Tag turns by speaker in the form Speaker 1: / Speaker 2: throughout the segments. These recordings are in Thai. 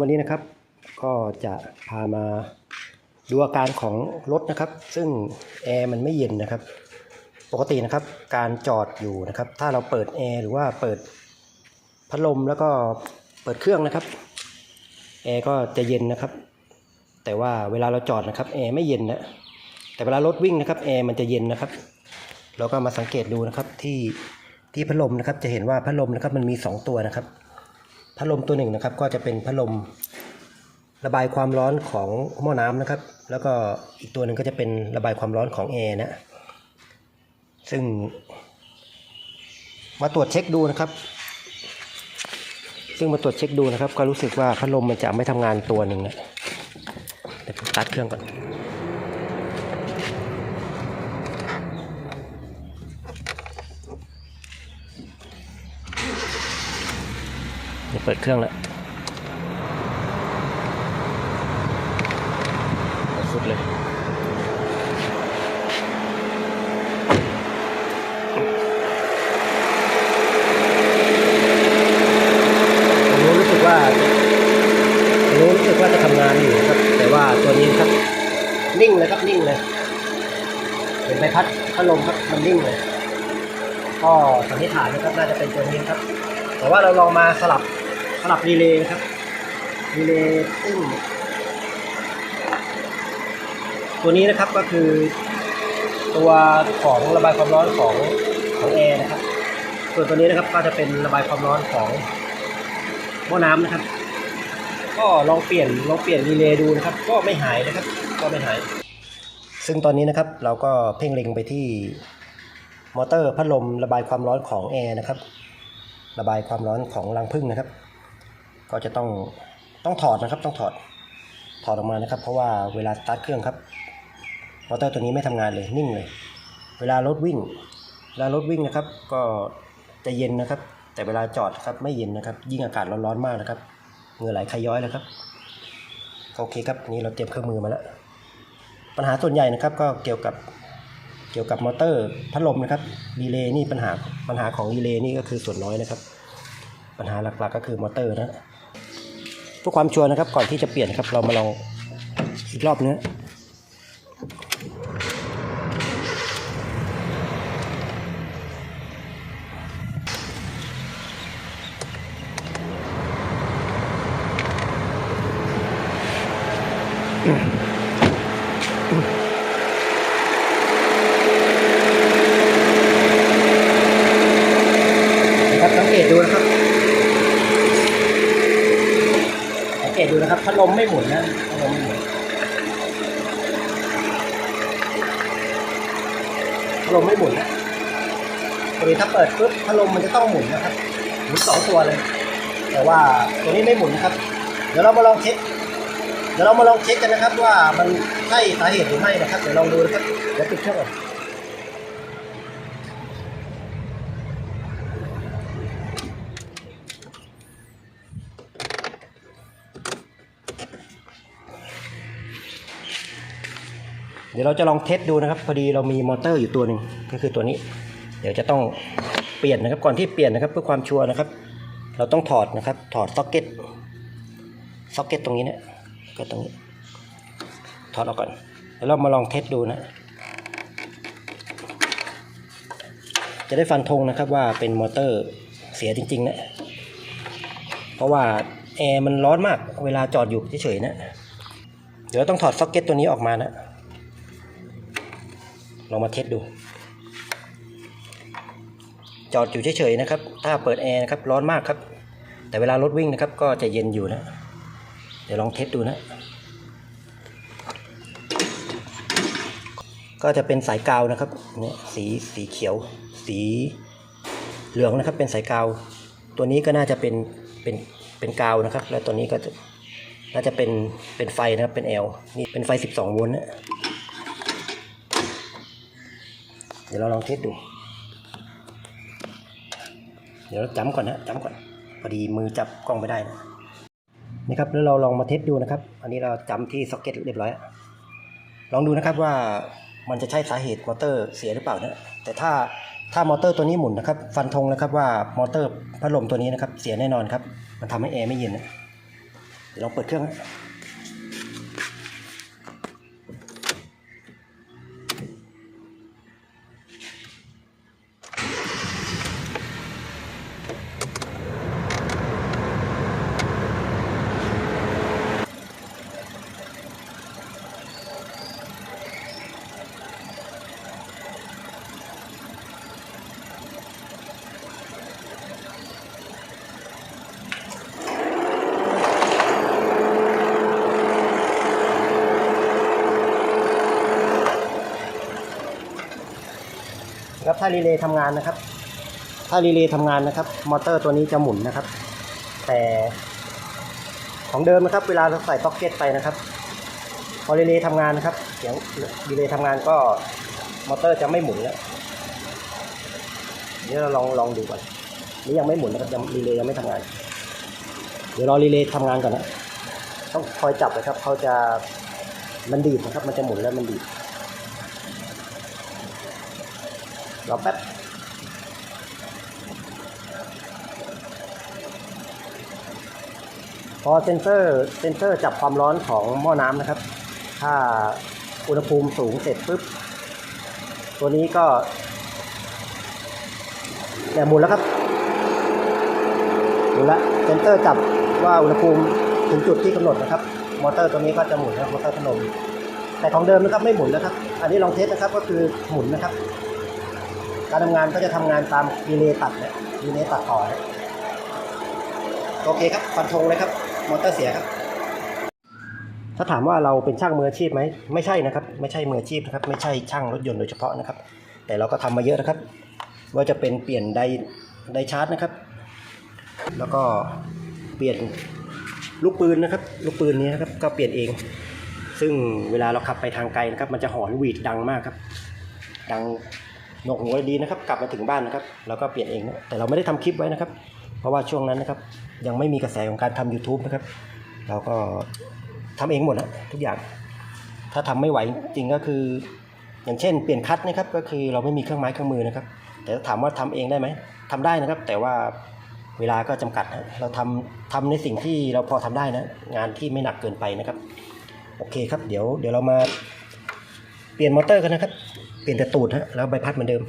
Speaker 1: วันนี้นะครับ ก็จะพามาดูอาการของรถนะครับ ซึ่งแอร์มันไม่เย็นนะครับ ปกตินะครับการจอดอยู่นะครับ ถ้าเราเปิดแอร์หรือว่าเปิดพัดลมแล้วก็เปิดเครื่องนะครับแอร์ก็จะเย็นนะครับ แต่ว่าเวลาเราจอดนะครับแอร์ไม่เย็นนะแต่เวลารถวิ่งนะครับแอร์มันจะเย็นนะครับ เราก็มาสังเกตดูนะครับที่ที่พัดลมนะครับ จะเห็นว่าพัดลมนะครับมันมีสองตัวนะครับ พัดลมตัวหนึ่งนะครับ ก็จะเป็นพัดลมระบายความร้อนของหม้อน้ำนะครับ แล้วก็อีกตัวหนึ่งก็จะเป็นระบายความร้อนของแอร์นะ ซึ่ง มาตรวจเช็คดูนะครับ ซึ่งมาตรวจเช็คดูนะครับ ก็รู้สึกว่าพัดลมมันจะไม่ทำงานตัวหนึ่งนะเดี๋ยวผมตัดเครื่องก่อน เดี๋ยวเปิดเครื่องแล้วสุดเลยผมรู้สึกว่าผมรู้สึกว่าจะทำงานอยู่ครับ แต่ว่าตัวนี้ครับ นิ่งเลยครับนิ่งเลยเป็นใบพัดพัดลมครับมันนิ่งเลยก็สันนิษฐานนะครับน่าจะเป็นตัวนี้ครับ แต่ว่าเราลองมาสลับ สลับรีเลย์นะครับรีเลย์ซึ่งตัวนี้นะครับก็คือตัวของระบายความร้อนของของแอร์นะครับ ส่วนตัวนี้นะครับก็จะเป็นระบายความร้อนของหม้อน้ำนะครับ ก็ลองเปลี่ยนลองเปลี่ยนรีเลย์ดูนะครับ ก็ไม่หายนะครับ ก็ไม่หาย ซึ่งตอนนี้นะครับเราก็เพ่งเล็งไปที่มอเตอร์พัดลมระบายความร้อนของแอร์นะครับ ระบายความร้อนของรังผึ้งนะครับ ก็จะต้องต้องถอดนะครับ ต้องถอดถอดออกมานะครับ เพราะว่าเวลาสตาร์ทเครื่องครับมอเตอร์ตัวนี้ไม่ทำงานเลยนิ่งเลย เวลารถวิ่งเวลารถวิ่งนะครับ ก็จะเย็นนะครับ แต่เวลาจอดครับไม่เย็นนะครับ ยิ่งอากาศร้อนๆมากนะครับเหงื่อไหลใครย้อยแล้วครับโอเคครับนี่เราเตรียมเครื่องมือมาแล้วปัญหาส่วนใหญ่นะครับ ก็เกี่ยวกับเกี่ยวกับมอเตอร์พัดลมนะครับรีเลย์นี่ปัญหาปัญหาของรีเลย์นี่ก็คือส่วนน้อยนะครับ ปัญหาหลักๆ ก็คือมอเตอร์นะ เพื่อความชัวร์นะครับ ก่อนที่จะเปลี่ยนครับ เรามาลองอีกรอบนึงนะนะครับสังเกตดูนะครับสังเกตดูนะครับ พัดลมไม่หมุนนะพัดลมไม่หมุนพัดลมไม่หมุนนะปกติถ้าเปิดปุ๊บพัดลมมันจะต้องหมุนนะครับหมุนสองตัวเลย แต่ว่าตัวนี้ไม่หมุนนะครับ เดี๋ยวเรามาลองเช็คเดี๋ยวเรามาลองเช็คกันนะครับ ว่ามันใช่สาเหตุหรือไม่นะครับเดี๋ยวลองดูนะครับเดี๋ยวปิดเครื่องก่อน ดี๋ยวเราจะลองเทสดูนะครับ พอดีเรามีมอเตอร์อยู่ตัวหนึ่งก็คือตัวนี้ เดี๋ยวจะต้องเปลี่ยนนะครับก่อนที่เปลี่ยนนะครับ เพื่อความชัวร์นะครับ เราต้องถอดนะครับ ถอดซ็อกเก็ตซ็อกเก็ตตรงนี้เนี่ยก็ตรงนี้ ถอดออกก่อนแล้วเรามาลองเทสดูนะ จะได้ฟันธงนะครับว่าเป็นมอเตอร์เสียจริงๆนะเพราะว่าแอร์มันร้อนมากเวลาจอดอยู่เฉยๆนะเดี๋ยวต้องถอดซ็อกเก็ตตัวนี้ออกมานะ ลองมาเทสดูจอดอยู่เฉยๆนะครับ ถ้าเปิดแอร์นะครับร้อนมากครับ แต่เวลารถวิ่งนะครับ ก็จะเย็นอยู่นะ เดี๋ยวลองเทสดูนะ ก็จะเป็นสายกาวนะครับเนี่ยสีสีเขียว สีเหลืองนะครับ เป็นสายกาว ตัวนี้ก็น่าจะเป็นเป็นเป็นกาวนะครับ แล้วตัวนี้ก็จะน่าจะเป็นเป็นไฟนะครับเป็น L นี่เป็นไฟ 12โวลต์นะ เดี๋ยวเราลองเทสดู เดี๋ยวเราจำก่อนนะจำก่อนพอดีมือจับกล้องไม่ได้นะนี่ครับแล้วเราลองมาเทสดูนะครับ อันนี้เราจำที่ซ็อกเก็ตเรียบร้อย ลองดูนะครับว่ามันจะใช่สาเหตุมอเตอร์เสียหรือเปล่านะแต่ถ้าถ้ามอเตอร์ตัวนี้หมุนนะครับ ฟันธงนะครับว่ามอเตอร์พัดลมตัวนี้นะครับ เสียแน่นอนครับ มันทำให้แอร์ไม่เย็นนะเดี๋ยวลองเปิดเครื่องนะ ถ้ารีเลย์ทำงานนะครับ ถ้ารีเลย์ทำงานนะครับ มอเตอร์ตัวนี้จะหมุนนะครับ แต่ของเดิมนะครับ เวลาเราใส่ต็อกเก็ตไปนะครับ พอรีเลย์ทำงานนะครับ เสียงรีเลย์ทำงานก็มอเตอร์จะไม่หมุนแล้วเดี๋ยวเราลองลองดูก่อนนี่ยังไม่หมุนนะครับยังรีเลย์ยังไม่ทำงาน เดี๋ยวรอรีเลย์ทำงานก่อนนะต้องคอยจับนะครับเขาจะมันดีดนะครับ มันจะหมุนแล้วมันดีด รอแป๊บพอเซนเซอร์เซนเซอร์จับความร้อนของหม้อน้ำนะครับ ถ้าอุณหภูมิสูงเสร็จปุ๊บ ตัวนี้ก็เนี่หมุนแล้วครับหมุนแล้วเซนเซอร์จับว่าอุณหภูมิถึงจุดที่กำหนดนะครับ มอเตอร์ตัวนี้ก็จะหมุนนะครับมอเตอร์พัดลมแต่ของเดิมนะครับไม่หมุนนะครับ อันนี้ลองเทสนะครับก็คือหมุนนะครับ การทำงานก็จะทำงานตามดีเลย์ตัดเนี่ยดีเลย์ตัดต่อนะโอเคครับฟันธงเลยครับ มอเตอร์เสียครับ ถ้าถามว่าเราเป็นช่างมืออาชีพไหมไม่ใช่นะครับ ไม่ใช่มืออาชีพนะครับ ไม่ใช่ช่างรถยนต์โดยเฉพาะนะครับ แต่เราก็ทำมาเยอะนะครับ ว่าจะเป็นเปลี่ยนไดไดชาร์จนะครับ แล้วก็เปลี่ยนลูกปืนนะครับ ลูกปืนนี้นะครับก็เปลี่ยนเอง ซึ่งเวลาเราขับไปทางไกลนะครับ มันจะหอนหวีดดังมากครับ ดัง หนวกหูดีนะครับกลับมาถึงบ้านนะครับเราก็เปลี่ยนเองนะแต่เราไม่ได้ทำคลิปไว้นะครับ เพราะว่าช่วงนั้นนะครับ ยังไม่มีกระแสของการทำ YouTube นะครับ เราก็ทำเองหมดนะทุกอย่าง ถ้าทำไม่ไหวจริงก็คือ อย่างเช่น เปลี่ยนคัทนะครับก็คือเราไม่มีเครื่องไม้เครื่องมือนะครับ แต่ถ้าถามว่าทำเองได้ไหมทำได้นะครับ แต่ว่าเวลาก็จำกัดนะเราทำทำในสิ่งที่เราพอทำได้นะ งานที่ไม่หนักเกินไปนะครับ โอเคครับ เดี๋ยวเดี๋ยวเรามาเปลี่ยนมอเตอร์กันนะครับ ลี่ยนแต่ตูดฮะแล้วใบพัดเหมือนเดิม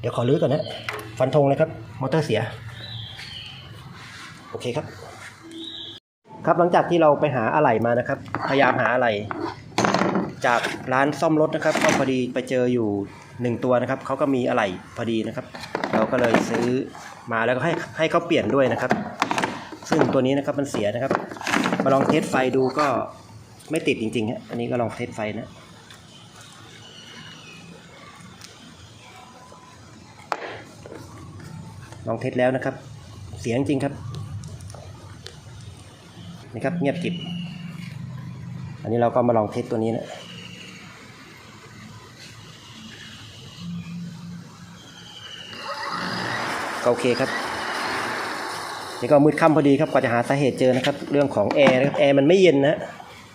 Speaker 1: เดี๋ยวขอรื้อก่อนนะฟันธงเลยครับ มอเตอร์เสีย โอเคครับ ครับหลังจากที่เราไปหาอะไหล่มานะครับ พยายามหาอะไหล่จากร้านซ่อมรถนะครับก็พอดีไปเจออยู่หนึ่งตัวนะครับเขาก็มีอะไหล่พอดีนะครับ เราก็เลยซื้อมาแล้วก็ให้ให้เขาเปลี่ยนด้วยนะครับ ซึ่งตัวนี้นะครับมันเสียนะครับ มาลองเทสไฟดูก็ไม่ติดจริงๆฮะอันนี้ก็ลองเทสไฟนะ ลองเทสแล้วนะครับ เสียงจริงครับนี่ครับเงียบกริบอันนี้เราก็มาลองเทสตัวนี้นะก็โอเคครับนี่ก็มืดค่ำพอดีครับกว่าจะหาสาเหตุเจอนะครับ เรื่องของแอร์นะครับแอร์มันไม่เย็นนะ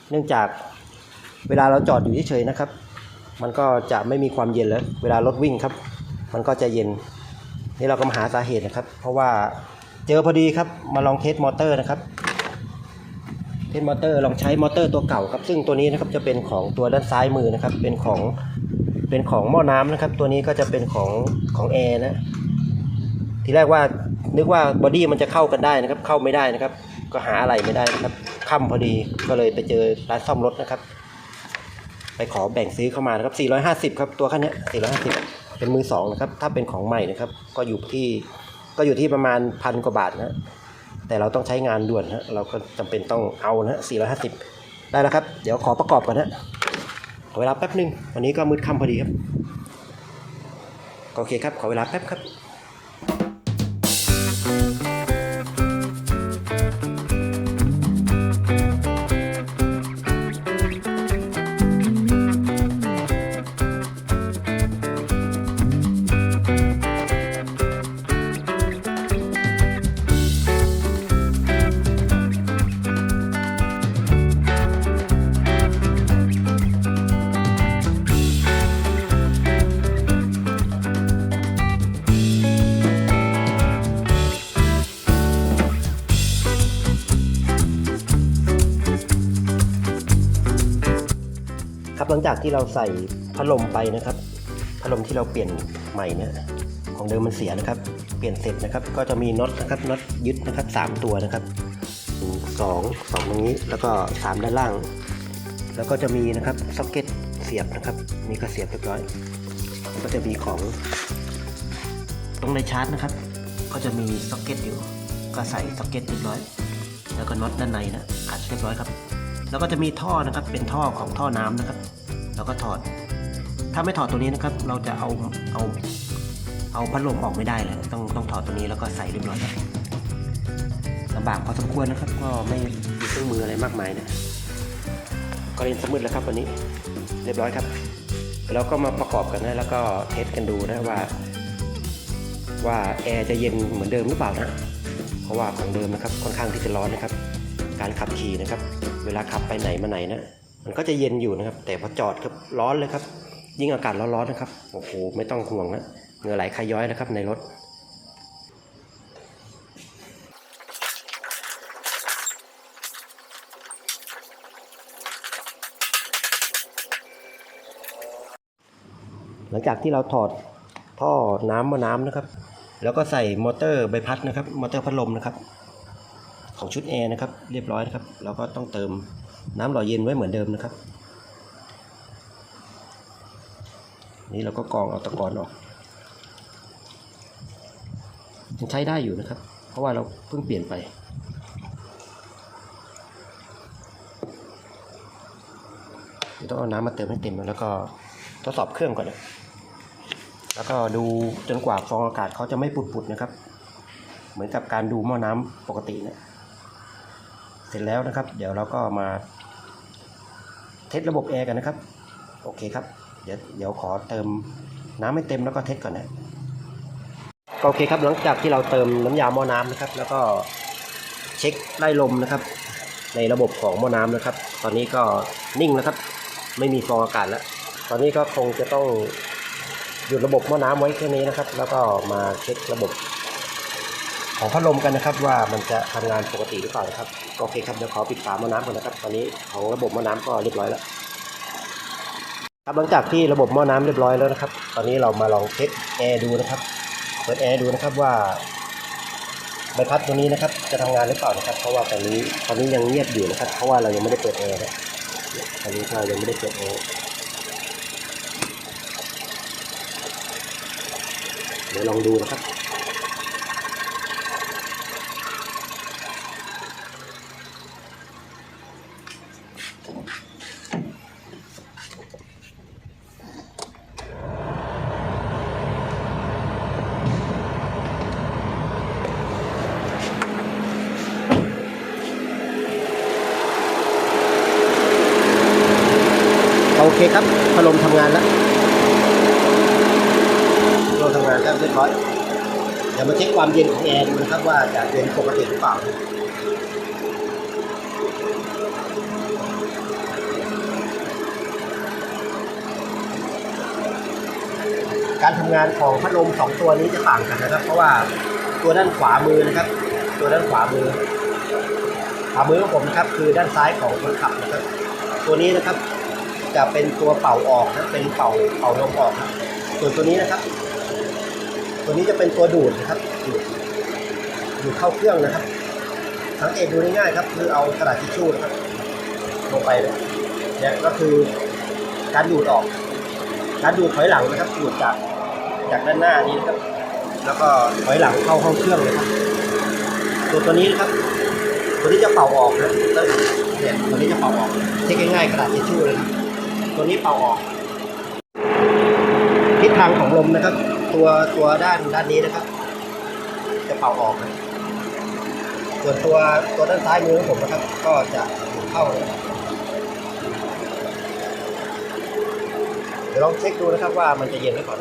Speaker 1: เนื่องจากเวลาเราจอดอยู่เฉยๆนะครับ มันก็จะไม่มีความเย็นแล้ว เวลารถวิ่งครับ มันก็จะเย็น นี่เราก็มาหาสาเหตุนะครับ เพราะว่าเจอพอดีครับมาลองเทสมอเตอร์นะครับ เทสมอเตอร์ลองใช้มอเตอร์ตัวเก่าครับ ซึ่งตัวนี้นะครับจะเป็นของตัวด้านซ้ายมือนะครับ เป็นของเป็นของหม้อน้ำนะครับ ตัวนี้ก็จะเป็นของของแอร์นะทีแรกว่านึกว่าบอดี้มันจะเข้ากันได้นะครับ เข้าไม่ได้นะครับ ก็หาอะไรไม่ได้นะครับค่ำพอดีก็เลยไปเจอร้านซ่อมรถนะครับ ไปขอแบ่งซื้อเข้ามานะครับ450 ครับตัวคันนี้ย450 เป็นมือสองนะครับ ถ้าเป็นของใหม่นะครับ ก็อยู่ที่ก็อยู่ที่ประมาณพันกว่าบาทนะแต่เราต้องใช้งานด่วนฮะเราก็จำเป็นต้องเอานะ450ได้แล้วครับ เดี๋ยวขอประกอบก่อนนะขอเวลาแป๊บหนึ่งวันนี้ก็มืดค่ำพอดีครับ โอเคครับ ขอเวลาแป๊บครับ ครับหลังจากที่เราใส่พัดลมไปนะครับพัดลมที่เราเปลี่ยนใหม่เนี่ยของเดิมมันเสียนะครับ เปลี่ยนเสร็จนะครับ ก็จะมีน็อตนะครับน็อตยึดนะครับสามตัวนะครับหนึ่งสองสองตรงนี้แล้วก็สามด้านล่าง แล้วก็จะมีนะครับซ็อกเก็ตเสียบนะครับนี่ก็เสียบเรียบร้อย ก็จะมีของตรงในชาร์จนะครับ ก็จะมีซ็อกเก็ตอยู่ ก็ใส่ซ็อกเก็ตเรียบร้อย แล้วก็น็อตด้านในนะขัดเรียบร้อยครับ แล้วก็จะมีท่อนะครับเป็นท่อของท่อน้ำนะครับแล้วก็ถอด ถ้าไม่ถอดตัวนี้นะครับ เราจะเอาเอาเอาพัดลมออกไม่ได้เลยต้องต้องถอดตัวนี้แล้วก็ใส่เรียบร้อยครับลำบากพอสมควรนะครับ ก็ไม่มีเครื่องมืออะไรมากมายนะก็เรียนสมืดแล้วครับวันนี้เรียบร้อยครับแล้วก็มาประกอบกันนะแล้วก็เทสกันดูนะว่า ว่าแอร์จะเย็นเหมือนเดิมหรือเปล่านะเพราะว่าของเดิมนะครับค่อนข้างที่จะร้อนนะครับ การขับขี่นะครับ เวลาขับไปไหนมาไหนนะมันก็จะเย็นอยู่นะครับ แต่พอจอดครับร้อนเลยครับ ยิ่งอากาศร้อนๆนะครับโอ้โหไม่ต้องห่วงนะเหงื่อไหลคาย้อยนะครับในรถหลังจากที่เราถอดท่อน้ำมาน้ำนะครับ แล้วก็ใส่มอเตอร์ใบพัดนะครับ มอเตอร์พัดลมนะครับ ของชุดแอร์นะครับเรียบร้อยนะครับ เราก็ต้องเติมน้ำหล่อเย็นไว้เหมือนเดิมนะครับ นี่เราก็กรองเอาตะกอนออกยังใช้ได้อยู่นะครับ เพราะว่าเราเพิ่งเปลี่ยนไปเดี๋ยวต้องเอาน้ำมาเติมให้เต็มแล้วก็ทดสอบเครื่องก่อนนะแล้วก็ดูจนกว่าฟองอากาศเขาจะไม่ปุดๆนะครับ เหมือนกับการดูหม้อน้ำปกตินะ เสร็จแล้วนะครับ เดี๋ยวเราก็มา เทสระบบแอร์กันนะครับ โอเคครับ เดี๋ยวเดี๋ยวขอเติมน้ำให้เต็มแล้วก็เทสก่อนนะก็โอเคครับหลังจากที่เราเติมน้ำยาหม้อน้ำนะครับ แล้วก็เช็คไล่ลมนะครับ ในระบบของหม้อน้ำนะครับ ตอนนี้ก็นิ่งแล้วครับ ไม่มีฟองอากาศแล้ว ตอนนี้ก็คงจะต้องหยุดระบบหม้อน้ำไว้แค่นี้นะครับ แล้วก็มาเช็คระบบ ของพัดลมกันนะครับ ว่ามันจะทำงานปกติหรือเปล่านะครับโอเคครับเดี๋ยวขอปิดฝาหม้อน้ำก่อนนะครับ ตอนนี้ของระบบหม้อน้ำก็เรียบร้อยแล้วครับหลังจากที่ระบบหม้อน้ำเรียบร้อยแล้วนะครับ ตอนนี้เรามาลองเช็คแอร์ดูนะครับเปิดแอร์ดูนะครับว่าใบพัดตัวนี้นะครับจะทำงานหรือเปล่านะครับ เพราะว่าตอนนี้ตอนนี้ยังเงียบอยู่นะครับ เพราะว่าเรายังไม่ได้เปิดแอร์นะตอนนี้เรายังไม่ได้เปิดแอร์เดี๋ยวลองดูนะครับ เคครับพัดลมทำงานแล้วพัดลมทำงานแล้วเรียบร้อยเดี๋ยวมาเช็คความเย็นของแอร์ดูนะครับว่าจะเย็นปกติหรือเปล่าการทำงานของพัดลมสองตัวนี้จะต่างกันนะครับ เพราะว่าตัวด้านขวามือนะครับ ตัวด้านขวามือขวามือของผมนะครับคือด้านซ้ายของคนขับนะครับ ตัวนี้นะครับ จะเป็นตัวเป่าออกนะเป็นเป่าเป่าลมออกนะส่วนตัวนี้นะครับ ตัวนี้จะเป็นตัวดูดนะครับดูดดูดเข้าเครื่องนะครับสังเกตดูง่ายๆครับ คือเอากระดาษทิชชู่นะครับลงไปเลยเนี่ยก็คือการดูดออก การดูดถอยหลังนะครับดูดจากจากด้านหน้านี้นะครับ แล้วก็ถอยหลังเข้าห้องเครื่องเลยครับ ตัวตัวนี้นะครับ ตัวนี้จะเป่าออกนะเนี่ยตัวนี้จะเป่าออกเช็คง่ายๆกระดาษทิชชู่เลยครับ ตัวนี้เป่าออก ทิศทางของลมนะครับ ตัวตัวด้านด้านนี้นะครับ จะเป่าออกนะส่วนตัวตัวด้านซ้ายมือของผมนะครับ ก็จะเข้าเดี๋ยวลองเช็คดูนะครับว่ามันจะเย็นหรือเปล่า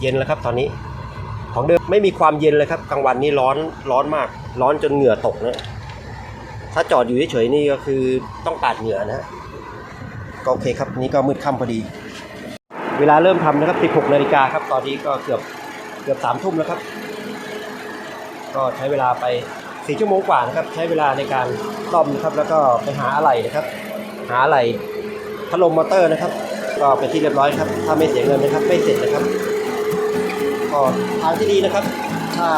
Speaker 1: เย็นแล้วครับตอนนี้ของเดิมไม่มีความเย็นเลยครับกลางวันนี้ร้อนร้อนมาก ร้อนจนเหงื่อตกนะ ถ้าจอดอยู่เฉยๆนี่ก็คือต้องปาดเหงื่อนะฮะก็โอเคครับนี่ก็มืดค่ำพอดี เวลาเริ่มทำนะครับ 16นาฬิกาครับ ตอนนี้ก็เกือบเกือบสามทุ่มแล้วครับ ก็ใช้เวลาไปสี่ชั่วโมงกว่านะครับ ใช้เวลาในการซ่อมนะครับ แล้วก็ไปหาอะไหล่นะครับ หาอะไหล่พัดลมมอเตอร์นะครับ ก็เป็นที่เรียบร้อยครับ ถ้าไม่เสียเงินนะครับ ไม่เสร็จนะครับก็ทางที่ดีนะครับ ถ้า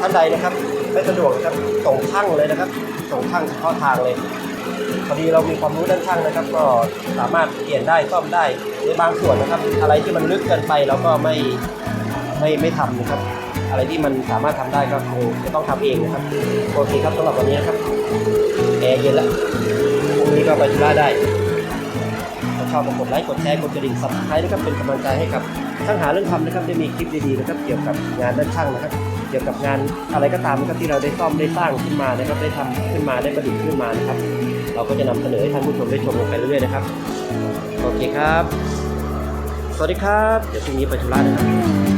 Speaker 1: ท่านใดนะครับ ไม่สะดวกนะครับส่งช่างเลยนะครับ ส่งช่างเฉพาะทางเลยพอดีเรามีความรู้ด้านช่างนะครับ ก็สามารถเปลี่ยนได้ซ่อมได้ในบางส่วนนะครับ อะไรที่มันลึกเกินไปเราก็ไม่ไม่ไม่ทำนะครับ อะไรที่มันสามารถทำได้ก็คงจะต้องทำเองนะครับโอเคครับสำหรับวันนี้ครับแอร์เย็นแล้วพรุ่งนี้ก็ไปธุระได้ถ้าชอบกดไลค์กดแชร์กดกระดิ่งสับสไครต์นะครับเป็นกำลังใจให้กับช่างหาเรื่องทำนะครับได้มีคลิปดีๆนะครับเกี่ยวกับงานด้านช่างนะครับ กี่ยวกับงานอะไรก็ตามนะครับที่เราได้ซ่อมได้สร้างขึ้นมานะครับได้ทำขึ้นมาได้ประดิษฐ์ขึ้นมานะครับ เราก็จะนำเสนอให้ท่านผู้ชมได้ชมกันไปเรื่อยๆนะครับโอเคครับ สวัสดีครับ เดี๋ยวพรุ่งนี้ไปธุระนะครับ